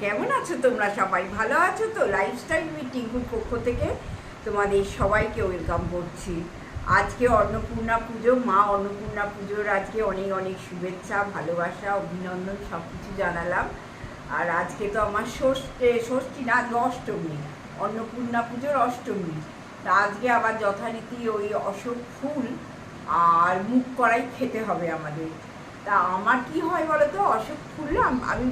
কেমন আছো তোমরা? সবাই ভালো আছো তো? লাইফস্টাইল উইথ টিঙ্কুর পক্ষ থেকে তোমাদের সবাইকে ওয়েলকাম করছি। আজকে অন্নপূর্ণা পুজো, মা অন্নপূর্ণা পুজোর আজকে অনেক অনেক শুভেচ্ছা, ভালোবাসা, অভিনন্দন সব কিছু জানালাম। আর আজকে তো আমার ষষ্ঠী ষষ্ঠী না, অষ্টমী। অন্নপূর্ণা পুজোর অষ্টমী। তা আজকে আবার যথারীতি ওই অশোক ফুল আর মুখ করাই খেতে হবে আমাদের। তা আমার কি হয় বলো তো ফুল না আমি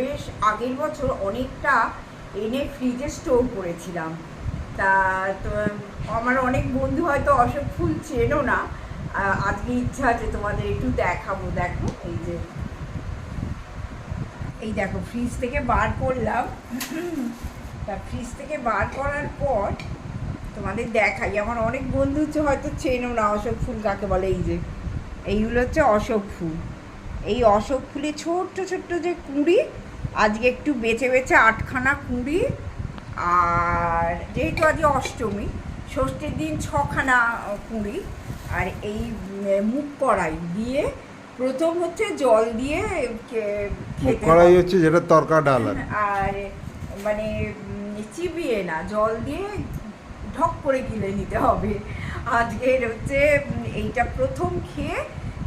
বেশ আগের বছর অনেকটা এনে ফ্রিজে স্টোর করেছিলাম। তা তো আমার অনেক বন্ধু হয়তো অশোক ফুল চেনো না। আজকে ইচ্ছা আছে তোমাদের একটু দেখাবো। দেখো, এই যে। এই দেখো ফ্রিজ থেকে বার করলাম। তা ফ্রিজ থেকে বার করার পর তোমাদের দেখাই। আমার অনেক বন্ধু হয়তো চেনো না অশোক ফুল কাকে বলে এই যে। এইগুলো হচ্ছে অশোক ফুল। এই অশোক ফুলে ছোট্ট ছোট্ট যে কুঁড়ি আজকে একটু বেছে বেছে আটখানা কুঁড়ি আর যেহেতু আজকে অষ্টমী ষষ্ঠীর দিন ছখানা কুঁড়ি আর এই মুখ কড়াই দিয়ে প্রথম হচ্ছে জল দিয়ে কড়াই হচ্ছে যেটা তরকা ডাল আর আর মানে চিবিয়ে না জল দিয়ে ঢক করে গিলে নিতে হবে। আজকের হচ্ছে এইটা প্রথম খেয়ে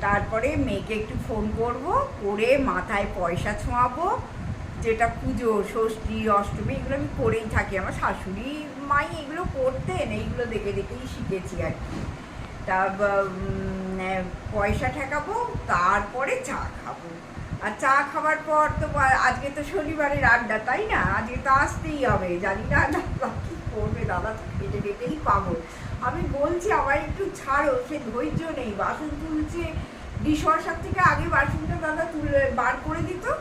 তারপরে মেয়েকে একটু ফোন করব, করে মাথায় পয়সা ছোঁয়াবো, যেটা পুজো, ষষ্ঠী, অষ্টমী, এগুলো আমি করেই থাকি। আমার শাশুড়ি, মাই এগুলো করতেন, এইগুলো দেখে দেখেই শিখেছি আর কি। তা পয়সা ঠেকাবো, তারপরে চা খাব। আর চা খাবার পর তো আজকে তো শনিবারের আড্ডা, তাই না? আজকে তো আসতেই হবে, জানি না কি করবে, দাদা তো কেটে কেটেই পাবো আমি বলছি আমার একটু ছাড়ো, সে ধৈর্য নেই। বাসন তুলছে ডিশওয়াশার থেকে আগে বাসনটা দাদা তুলে বার করে দিত।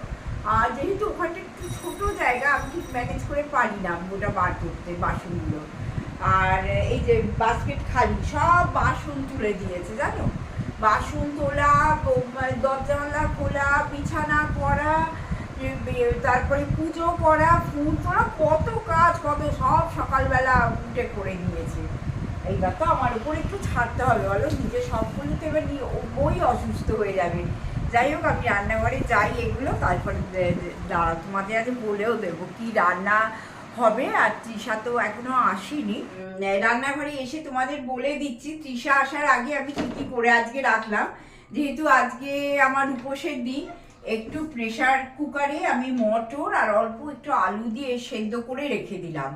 আর যেহেতু ওখানটা একটু ছোট জায়গা, আমি ঠিক ম্যানেজ করে পারি না ওটা বার করতে বাসনগুলো। আর এই যে বাস্কেট খালি, সব বাসন তুলে দিয়েছে, জানো? বাসন তোলা ব- দরজা খোলা, বিছানা করা তারপরে পুজো করা ফুল তোলা, কত কাজ কত সব সকালবেলা উঠে করে নিয়েছে এইবার তো আমার উপর একটু ছাড়তে হবে, বলো। নিজে সব করলে তো এবার ওই অসুস্থ হয়ে যাবে। যাই হোক, আমি রান্নাঘরে যাই এগুলো, তারপরে দাঁড়া তোমাদের আজ বলেও দেবো কি রান্না হবে। আর তৃষা তো এখনও আসেনি। রান্নাঘরে এসে তোমাদের বলে দিচ্ছি, তৃষা আসার আগে আমি কি কি করে আজকে রাখলাম। যেহেতু আজকে আমার উপোসের দিন, একটু প্রেসার কুকারে আমি মটর আর অল্প একটু আলু দিয়ে সেদ্ধ করে রেখে দিলাম।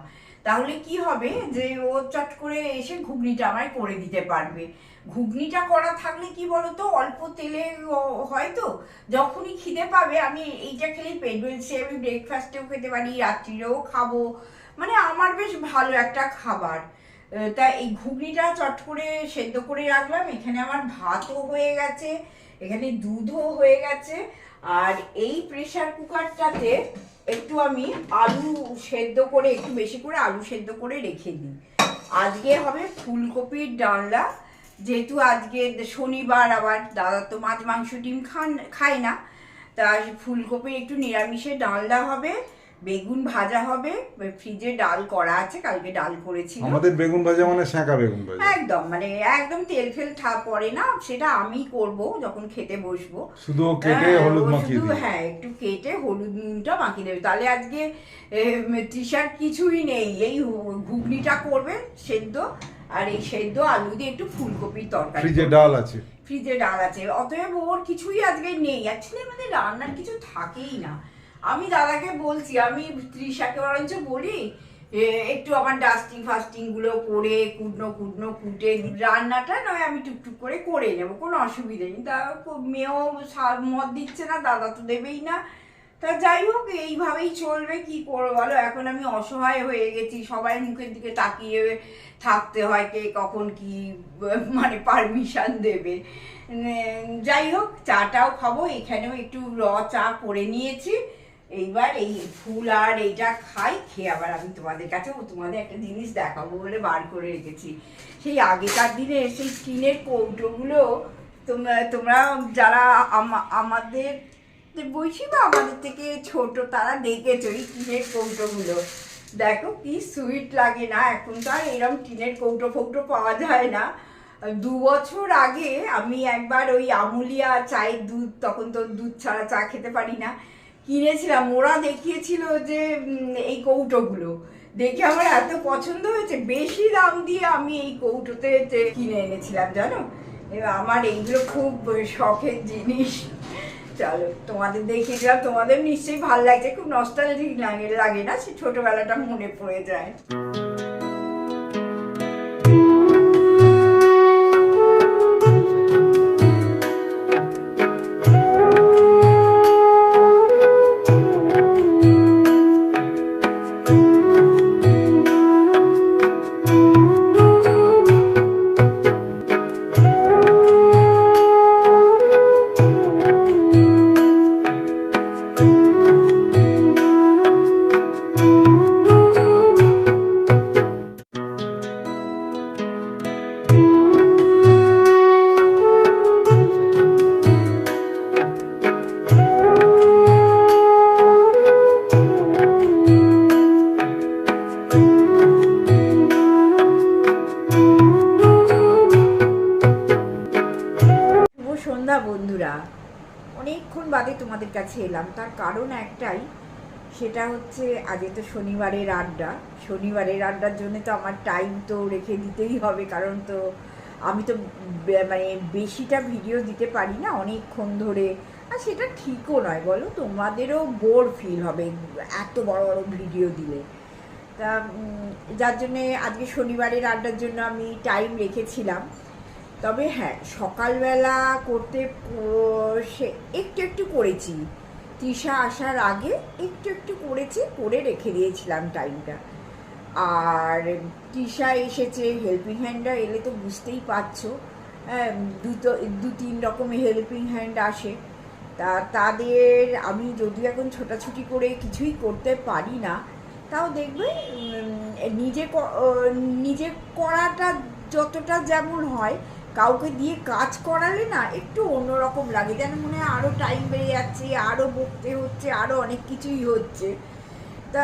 তাহলে কি হবে যে ও চট করে এসে ঘুগনিটা আমায় করে দিতে পারবে। ঘুগনিটা করা থাকলে কি বলতো? অল্প তেলে হয়তো যখনই খিদে পাবে, আমি এইটা খেলেই পেট বেলছে আমি ব্রেকফাস্টেও খেতে পারি, রাত্রিরেও খাব। মানে আমার বেশ ভালো একটা খাবার। তা এই ঘুগনিটা চট করে সেদ্ধ করে রাখলাম। এখানে আমার ভাতও হয়ে গেছে, এখানে দুধও হয়ে গেছে। আর এই প্রেসার কুকারটাতে একটু আমি আলু সেদ্ধ করে, একটু বেশি করে আলু সেদ্ধ করে রেখে দিই। আজকে হবে ফুলকপির ডালনা যেহেতু আজকে শনিবার, আবার দাদা তো মাছ, মাংস, ডিম খান, খায় না। তা ফুলকপির একটু নিরামিষে ডালনা হবে। বেগুন ভাজা হবে ফ্রিজে ডাল করা আছে কালকে ডাল করেছি। আমাদের বেগুন ভাজা মানে শাঁকা বেগুন ভাজা। একদম মানে একদম তেল ফেল ঠা পড়ে না সেটা আমি করব যখন খেতে বসবো। শুধু কেটে হ্যাঁ, হলুদ মাখিয়ে দিই হ্যাঁ একটু কেটে হলুদ নুনটা মাখিয়ে দেবে। তাহলে আজকে টি শার্ট কিছুই নেই। এই ঘুগনিটা করবে সেদ্ধ আর এই সেদ্ধ আলু দিয়ে একটু ফুলকপির তরকারি ফ্রিজে ডাল আছে। ফ্রিজে ডাল আছে। অতএব ওর কিছুই আজকে নেই। অ্যাকচুয়ালি আমাদের রান্নার কিছু থাকেই না। আমি দাদাকে বলছি, আমি ত্রিশাকে বরঞ্চ বলি একটু আমার ডাস্টিং ফাস্টিংগুলো করে, কুটনো কুটনো, কুটে, রান্নাটা নয় আমি টুকটুক করে করে নেব, কোনো অসুবিধা নেই। তা মেয়েও মত দিচ্ছে না, দাদা তো দেবেই না। তা যাই হোক, এইভাবেই চলবে, কি করব বলো? এখন আমি অসহায় হয়ে গেছি, সবাই মুখের দিকে তাকিয়ে থাকতে হয় কে কখন কি মানে পারমিশন দেবে। যাই হোক, চাটাও খাব, এখানেও একটু র চা করে নিয়েছি। এইবার এই ফুল আর এইটা খাই, খেয়ে আবার আমি তোমাদের কাছে তোমাদের একটা জিনিস দেখাবো বলে বার করে রেখেছি। সেই আগেকার দিনে সেই স্টিলের কৌটোগুলো তোমরা তোমরা যারা আমা- আমাদের বলছি বা আমাদের থেকে ছোট, তারা দেখেছ এই টিনের কৌটোগুলো। দেখো কি সুইট লাগে না, এখন তো আর এরকম টিনের কৌটো ফৌটো পাওয়া যায় না। দু বছর আগে আমি একবার ওই আমুলিয়া চায়ের দুধ, তখন তো দুধ ছাড়া চা খেতে পারি না। কিনেছিলাম। ওরা দেখিয়েছিল যে এই কৌটোগুলো। দেখে আমার এত পছন্দ হয়েছে, বেশি দাম দিয়ে আমি এই কৌটোতে কিনে এনেছিলাম, জানো? এবার আমার এইগুলো খুব শখের জিনিস। চলো, তোমাদের দেখিয়ে দিলাম তোমাদের নিশ্চয়ই ভালো লাগছে, খুব নস্টালজিক লাগে লাগে না? সে ছোটবেলাটা মনে পড়ে যায়। কাছে এলাম। তার কারণ একটাই, সেটা হচ্ছে আজকে তো শনিবারের আড্ডা। শনিবারের আড্ডার জন্য তো আমার টাইম তো রেখে দিতেই হবে, কারণ তো আমি তো মানে বেশিটা ভিডিও দিতে পারি না অনেকক্ষণ ধরে। আর সেটা ঠিকও নয়, বলো? তোমাদেরও বোর ফিল হবে এত বড় বড় ভিডিও দিলে। তা যার জন্যে আজকে শনিবারের আড্ডার জন্য আমি টাইম রেখেছিলাম। তবে হ্যাঁ সকালবেলা করতে সে, একটু একটু করেছি। তৃষা আসার আগে একটু একটু করেছি, করে রেখে দিয়েছিলাম টাইমটা আর তৃষা এসেছে হেল্পিং হ্যান্ডরা এলে তো বুঝতেই পারছ। হ্যাঁ দুটো, দু তিন রকমের হেল্পিং হ্যান্ড আসে। তা, তাদের আমি যদি এখন ছোটাছুটি করে কিছুই করতে পারি না, তাও দেখবে নিজে নিজে করাটা যতটা যেমন হয় কাউকে দিয়ে কাজ করালে না একটু অন্যরকম লাগে। যেন মনে হয় আরও টাইম বেড়ে যাচ্ছে আরও বকতে হচ্ছে আরও অনেক কিছুই হচ্ছে। তা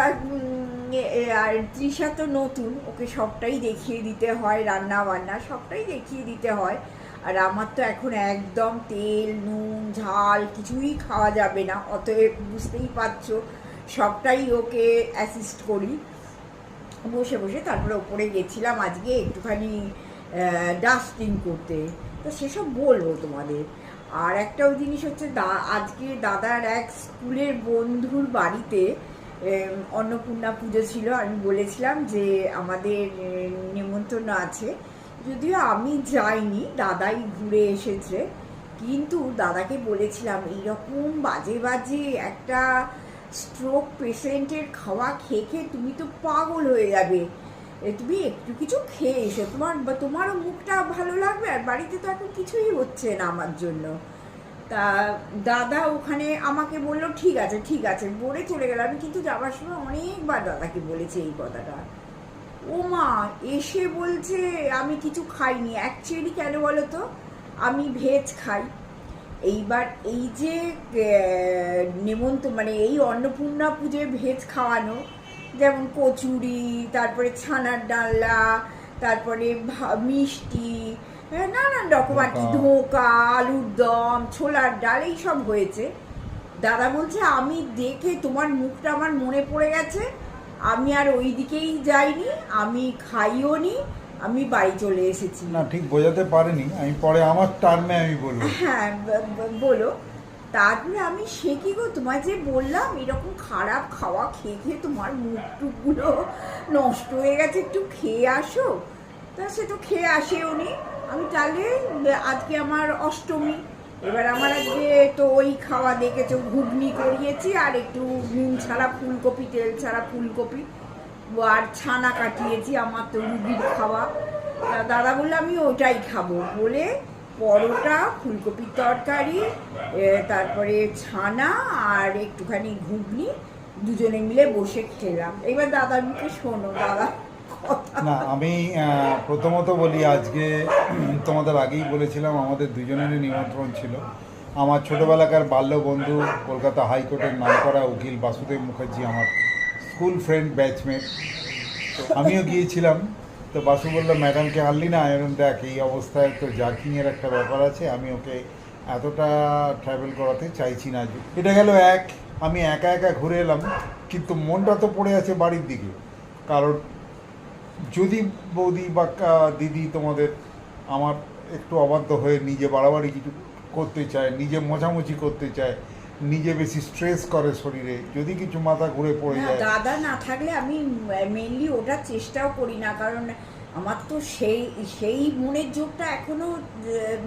আর তৃষা তো নতুন, ওকে সবটাই দেখিয়ে দিতে হয় রান্না বান্না সবটাই দেখিয়ে দিতে হয়। আর আমার তো এখন একদম তেল, নুন, ঝাল কিছুই খাওয়া যাবে না, অতএব বুঝতেই পারছ, সবটাই ওকে অ্যাসিস্ট করি। বসে বসে তারপরে ওপরে গেছিলাম আজকে, একটুখানি ডাস্টিং করতে। তো সেসব বলব তোমাদের। আর একটাও জিনিস হচ্ছে দা, আজকে দাদার এক স্কুলের বন্ধুর বাড়িতে অন্নপূর্ণা পুজো ছিল। আমি বলেছিলাম যে আমাদের নেমন্তন্ন আছে। যদিও আমি যাইনি, দাদাই ঘুরে এসেছে। কিন্তু দাদাকে বলেছিলাম, এইরকম বাজে বাজে একটা স্ট্রোক পেশেন্টের খাওয়া খেয়ে খেয়ে তুমি তো পাগল হয়ে যাবে। তুমি একটু কিছু খেয়ে এসো। তোমার বা তোমারও মুখটা ভালো লাগবে আর বাড়িতে তো এখন কিছুই হচ্ছে না আমার জন্য। তা দাদা ওখানে আমাকে বলল, ঠিক আছে ঠিক আছে। বলে চলে গেলাম আমি কিন্তু যাওয়ার সময় অনেকবার দাদাকে বলেছে এই কথাটা। ও মা, এসে বলছে আমি কিছু খাইনি। অ্যাকচুয়ালি কেন বলো তো? আমি ভেজ খাই। এইবার এই যে নেমন্ত মানে এই অন্নপূর্ণা পুজোয় ভেজ খাওয়ানো যেমন কচুরি তারপরে ছানার ডালনা তারপরে মিষ্টি হ্যাঁ, নানান রকম আর কি ধোঁকা। আলুর দম ছোলার ডাল এই সব হয়েছে। দাদা বলছে আমি দেখে তোমার মুখটা আমার মনে পড়ে গেছে। আমি আর ওই দিকেই যাইনি আমি খাইও নি আমি বাড়ি চলে এসেছি। না ঠিক বোঝাতে পারিনি। আমি পরে আমার টার্মে আমি বলব। হ্যাঁ বলো। তারপরে আমি সে কি গো? তোমায় যে বললাম, এরকম খারাপ খাওয়া খেয়ে খেয়ে তোমার মুখ টুকগুলো নষ্ট হয়ে গেছে, একটু খেয়ে আসো। তা সে তো খেয়ে আসে উনি আমি তাহলে আজকে আমার অষ্টমী। এবার আমার আজকে তো ওই খাওয়া দেখেছ, ঘুগনি করিয়েছি, আর একটু নুন ছাড়া ফুলকপি, তেল ছাড়া ফুলকপি। আর ছানা কাটিয়েছি আমার তো রুগীর খাওয়া। দাদা বলল, আমি ওটাই খাব। বলে পরোটা, ফুলকপির তরকারি তারপরে ছানা আর একটুখানি ঘুগনি, দুজনে মিলে বসে খেলাম। এবার দাদার মুখে শোনো, দাদা না, আমি প্রথমত বলি, আজকে তোমাদের আগেই বলেছিলাম, আমাদের দুজনেরই নিমন্ত্রণ ছিল। আমার ছোটোবেলাকার বাল্য বন্ধু কলকাতা হাইকোর্টের নাম করা উকিল বাসুদেব মুখার্জি, আমার স্কুল ফ্রেন্ড, ব্যাচমেট। আমিও গিয়েছিলাম। তো বাসু বলল, ম্যাডামকে আনলি না? এরকম, দেখ, এই অবস্থায় তো জার্কিংয়ের একটা ব্যাপার আছে, আমি ওকে এতটা ট্রাভেল করাতে চাইছি না। যে এটা গেল এক, আমি একা একা ঘুরে এলাম, কিন্তু মনটা তো পড়ে আছে বাড়ির দিকে। কারণ যদি বৌদি বা দিদি তোমাদের আমার একটু অবাধ্য হয়ে নিজে বাড়াবাড়ি কিছু করতে চায়, নিজে মোছামুছি করতে চায় নিজে বেশি স্ট্রেস করে শরীরে যদি কিছু মাথা ঘুরে পড়ে যায়। দাদা না থাকলে আমি মেনলি ওটা চেষ্টাও করি না কারণ আমার তো সেই সেই মনের জোরটা এখনও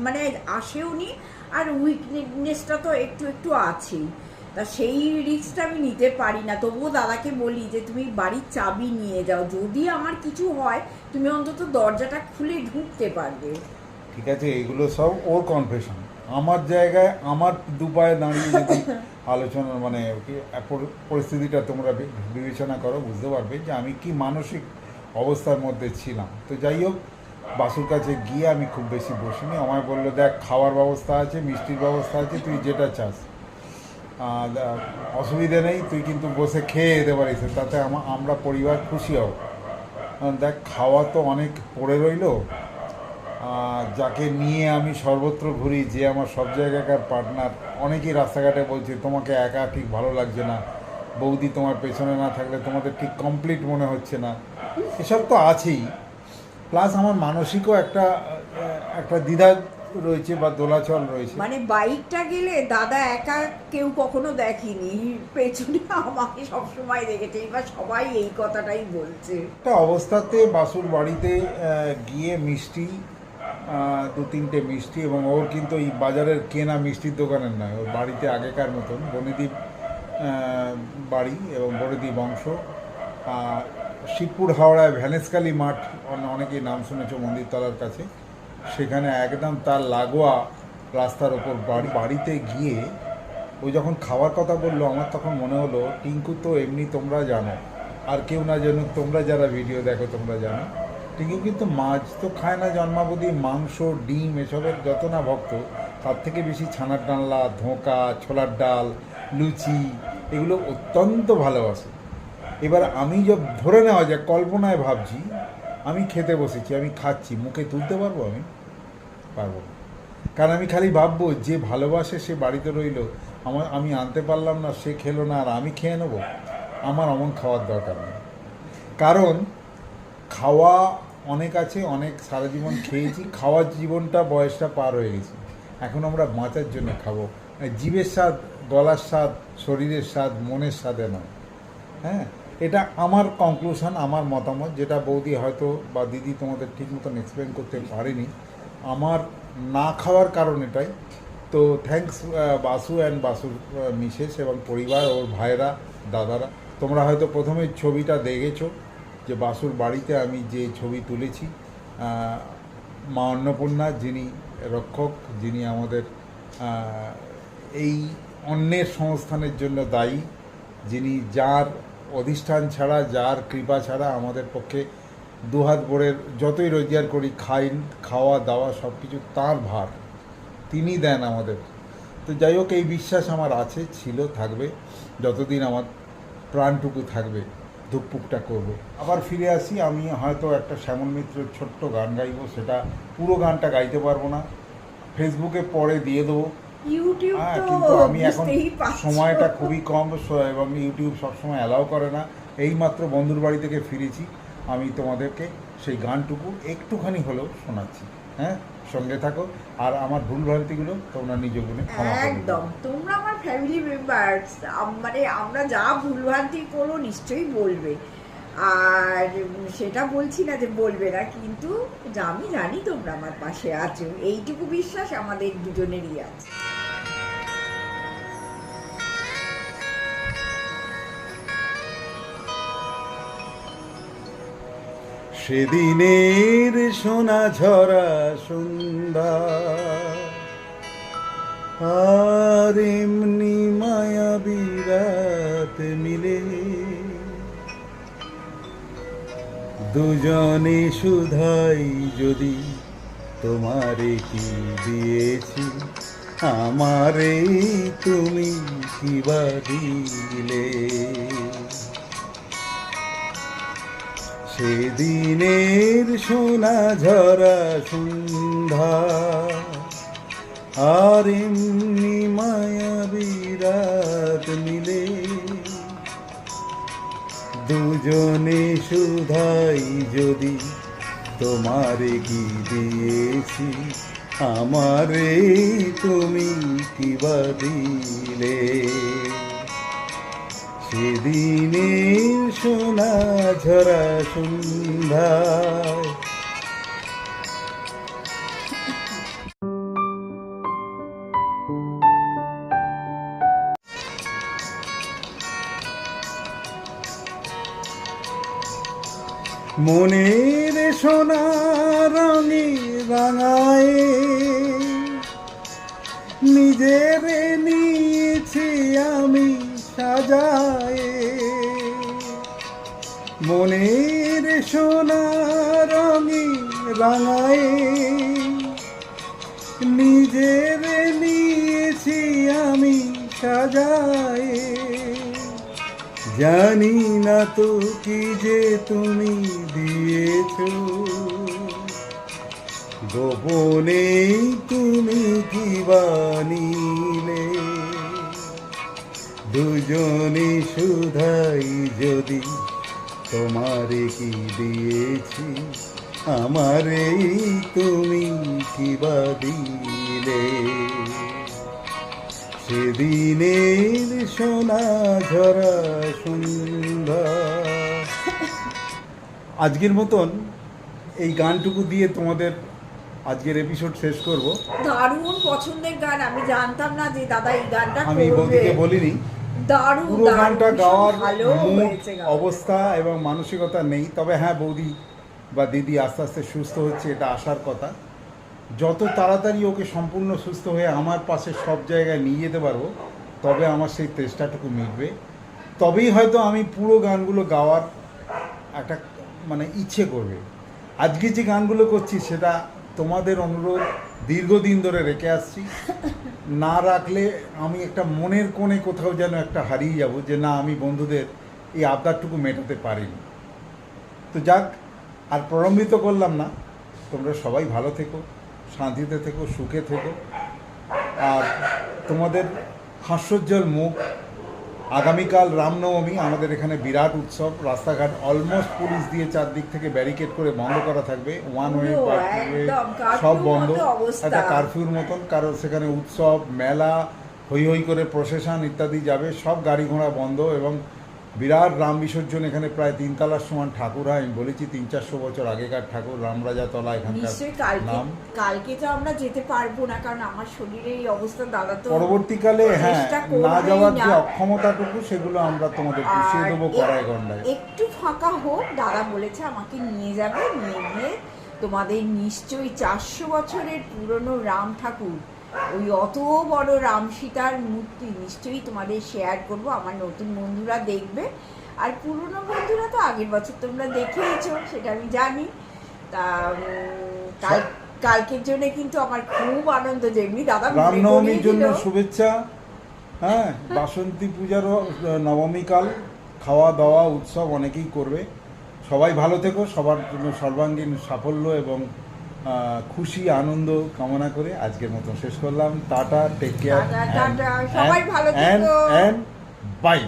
মানে আসেও নি আর উইকনেসটা তো একটু একটু আছেই। তা সেই রিস্কটা আমি নিতে পারি না। তবুও দাদাকে বলি যে তুমি বাড়ির চাবি নিয়ে যাও। যদি আমার কিছু হয় তুমি অন্তত দরজাটা খুলে ঢুকতে পারবে। ঠিক আছে এগুলো সব ওর কনফেশন আমার জায়গায়, আমার দুপায়ে দাঁড়িয়ে যদি আলোচনা মানে পরিস্থিতিটা তোমরা বিবেচনা করো, বুঝতে পারবে যে আমি কি মানসিক অবস্থার মধ্যে ছিলাম। তো যাই হোক, বাসুর কাছে গিয়ে আমি খুব বেশি বসিনি। আমায় বলল, দেখ, খাওয়ার ব্যবস্থা আছে, মিষ্টির ব্যবস্থা আছে, তুই যেটা চাস। অসুবিধে নেই, তুই কিন্তু বসে খেয়ে যেতে পারিস, তাতে আমরা পরিবার খুশি হব। দেখ, খাওয়া তো অনেক পড়ে রইল যাকে নিয়ে আমি সর্বত্র ঘুরি যে আমার সব জায়গাকার পার্টনার অনেকেই রাস্তাঘাটে বলছে তোমাকে একা ঠিক ভালো লাগছে না। বৌদি তোমার পেছনে না থাকলে তোমাদের ঠিক কমপ্লিট মনে হচ্ছে না। এসব তো আছেই। প্লাস আমার মানসিকও একটা একটা দ্বিধা রয়েছে বা দোলাচল রয়েছে। মানে বাইকটা গেলে দাদা একা কেউ কখনো দেখিনি। পেছনে আমাকে সবসময় দেখেছে। এবার সবাই এই কথাটাই বলছে। একটা অবস্থাতে বাসুর বাড়িতে গিয়ে মিষ্টি দু তিনটে মিষ্টি এবং ওর কিন্তু এই বাজারের কেনা মিষ্টির দোকানের নয়, ওর বাড়িতে আগেকার মতন বনিদ্বীপ বাড়ি এবং বনিদ্বীপ বংশ শিবপুর হাওড়ায় ভ্যানেসকালী মাঠ, অন- অনেকেই নাম শুনেছ মন্দিরতলার কাছে। সেখানে একদম তার লাগোয়া রাস্তার ওপর বাড়ি, বাড়িতে গিয়ে ও যখন খাওয়ার কথা বলল, আমার তখন মনে হলো, টিঙ্কু তো এমনি তোমরা জানো। আর কেউ না জানুক, তোমরা যারা ভিডিও দেখো, তোমরা জানো। টিঙ্কু কিন্তু মাছ তো খায় না, জন্মাবধি, মাংস, ডিম এসবের যত না ভক্ত, তার থেকে বেশি ছানার ডালনা ধোঁকা, ছোলার ডাল, লুচি, এগুলো অত্যন্ত ভালোবাসে। এবার আমি যে ধরে নেওয়া যায় কল্পনায় ভাবছি, আমি খেতে বসেছি, আমি খাচ্ছি, মুখে তুলতে পারব আমি? পারব কারণ আমি খালি ভাববো, যে ভালোবাসে সে বাড়িতে রইল, আমার, আমি আনতে পারলাম না, সে খেলো না, আর আমি খেয়ে নেব, আমার অমন খাওয়ার দরকার নেই। কারণ, খাওয়া অনেক আছে, অনেক সারা জীবন খেয়েছি, খাওয়ার জীবনটা বয়সটা পার হয়ে গেছে। এখন আমরা বাঁচার জন্য খাব। জীবের স্বাদ, গলার স্বাদ, শরীরের স্বাদ, মনের স্বাদে নয়। হ্যাঁ? এটা আমার কনক্লুশন আমার মতামত, যেটা বৌদি হয়তো বা দিদি তোমাদের ঠিক মতন এক্সপ্লেন করতে পারেনি। আমার না খাওয়ার কারণ এটাই। তো থ্যাঙ্কস বাসু অ্যান্ড বাসুর মিসেস এবং পরিবার, ওর ভাইরা দাদারা, তোমরা হয়তো প্রথমে ছবিটা দেখেছ। যে বাসুর বাড়িতে আমি যে ছবি তুলেছি মা অন্নপূর্ণা যিনি রক্ষক, যিনি আমাদের এই অন্যের সংস্থানের জন্য দায়ী, যিনি যার অধিষ্ঠান ছাড়া, যার কৃপা ছাড়া আমাদের পক্ষে দুহাত ভোরের যতই রোজগার করি খাই খাওয়া, দাওয়া সব কিছু তাঁর ভার তিনি দেন আমাদের। তো যাই হোক, এই বিশ্বাস আমার আছে, ছিল, থাকবে, যতদিন আমার প্রাণটুকু থাকবে। ধুকপুকটা করব। আবার ফিরে আসি আমি হয়তো একটা শ্যামল মিত্রের ছোট্ট গান গাইবো সেটা পুরো গানটা গাইতে পারব না। ফেসবুকে পরে দিয়ে দেবো। হ্যাঁ কিন্তু আমি এখন সময়টা খুবই কম এবং ইউটিউব সবসময় অ্যালাউ করে না। এইমাত্র বন্ধুর বাড়ি থেকে ফিরেছি। আমি তোমাদেরকে সেই গানটুকু একটুখানি হলেও শোনাচ্ছি। হ্যাঁ? সঙ্গে থাকো। আর আমার ভুলভ্রান্তিগুলো তোমরা নিজ গুণে একদম। তোমরা আমার ফ্যামিলি মেম্বার্স মানে আমরা যা ভুলভ্রান্তি করো নিশ্চয়ই বলবে। আর সেটা বলছি না যে বলবে না, কিন্তু আমি জানি তোমরা আমার পাশে আছো। এইটুকু বিশ্বাস আমাদের দুজনেরই আছে। সেদিনের সোনা ঝরা সন্ধ্যা। আর এমনি মায়া বিরাত মিলে। দুজনে শুধাই যদি তোমারে কি দিয়েছি, আমারে তুমি কি বা দিলে? সেদিনের সোনা ঝরা সন্ধ্যা। আর এমনি মায়াবী রাত মিলে। দুজনে শুধাই যদি তোমারে কি দিয়েছি, আমারে তুমি কি বা দিলে? সেদিনের সোনা ঝরা সন্ধ্যায়। মনের সোনা রঙে রাঙায় নিজের সাজায় মনের সোনার রঙে রাঙায় নিজের নিয়েছি আমি সাজায়। জানি না তো কি যে তুমি দিয়েছ। গোপনে তুমি কি বানিলে দুজনে শুধাই যদি তোমারে কি দিয়েছি? আমারে তুমি কি বা দিলে? সেদিনের সোনা ঝরা সন্ধ্যা আজকের মতন এই গানটুকু দিয়ে তোমাদের আজকের এপিসোড শেষ করব। দারুণ পছন্দের গান আমি জানতাম না যে দাদা এই গানটা আমি বৌদিকে বলিনি দারুণ পুরো গানটা গাওয়ার। অবস্থা এবং মানসিকতা নেই। তবে হ্যাঁ বৌদি বা দিদি আস্তে আস্তে সুস্থ হচ্ছে এটা আসার কথা। যত তাড়াতাড়ি ওকে সম্পূর্ণ সুস্থ হয়ে আমার পাশে সব জায়গায় নিয়ে যেতে পারব তবে আমার সেই চেষ্টাটুকু মিটবে। তবেই হয়তো আমি পুরো গানগুলো গাওয়ার একটা মানে ইচ্ছে করবে। আজকে যে গানগুলো করছি সেটা তোমাদের অনুরোধ দীর্ঘদিন ধরে রেখে আসছি। না রাখলে আমি একটা মনের কোণে কোথাও যেন একটা হারিয়ে যাব যে না, আমি বন্ধুদের এই আবদারটুকু মেটাতে পারিনি। তো যাক, আর প্রলম্বিত করলাম না। তোমরা সবাই ভালো থেকো, শান্তিতে থেকো, সুখে থেকো। আর তোমাদের হাস্যোজ্জ্বল মুখ আগামীকাল রামনবমী আমাদের এখানে বিরাট উৎসব রাস্তাঘাট অলমোস্ট পুলিশ দিয়ে চারদিক থেকে ব্যারিকেড করে বন্ধ করা থাকবে। ওয়ান ওয়ে সব বন্ধ একটা কারফিউর মতন কারণ সেখানে উৎসব মেলা হই হই করে প্রসেশন ইত্যাদি যাবে সব গাড়ি ঘোড়া বন্ধ এবং বিরাট রাম বিসর্জন এখানে প্রায় তিনতলার সমান ঠাকুর হয় আমি বলেছি তিন চারশো বছর আগেকার ঠাকুর রামরাজা তলা এখানকার নাম। কালকে তো আমরা যেতে পারব না কারণ আমার শরীরে এই অবস্থা দাদা তো পরবর্তীকালে হ্যাঁ না যাওয়ার যে অক্ষমতাটুকু সেগুলো আমরা তোমাদের পুষিয়ে দেবো কড়ায় গন্ডায় একটু ফাঁকা হোক দাদা বলেছে আমাকে নিয়ে যাবে নিয়ে গিয়ে তোমাদের নিশ্চয়ই চারশো বছরের পুরনো রাম ঠাকুর ওই অত বড় রাম সীতার মূর্তি নিশ্চয়ই তোমাদের শেয়ার করব আমার নতুন বন্ধুরা দেখবে। আর পুরনো বন্ধুরা তো আগের বছর তোমরা দেখেইছো সেটা আমি জানি। তা কাল কালকের জন্য কিন্তু আমার খুব আনন্দ যেমনি দাদা মনে রামনবমীর জন্য শুভেচ্ছা হ্যাঁ? বাসন্তী পূজারও নবমীকাল খাওয়া দাওয়া উৎসব অনেকেই করবে। সবাই ভালো থেকো সবার জন্য সর্বাঙ্গীন সাফল্য এবং খুশি আনন্দ কামনা করে আজকের মতন শেষ করলাম টাটা টেক কেয়ার সবাই ভালো। বাই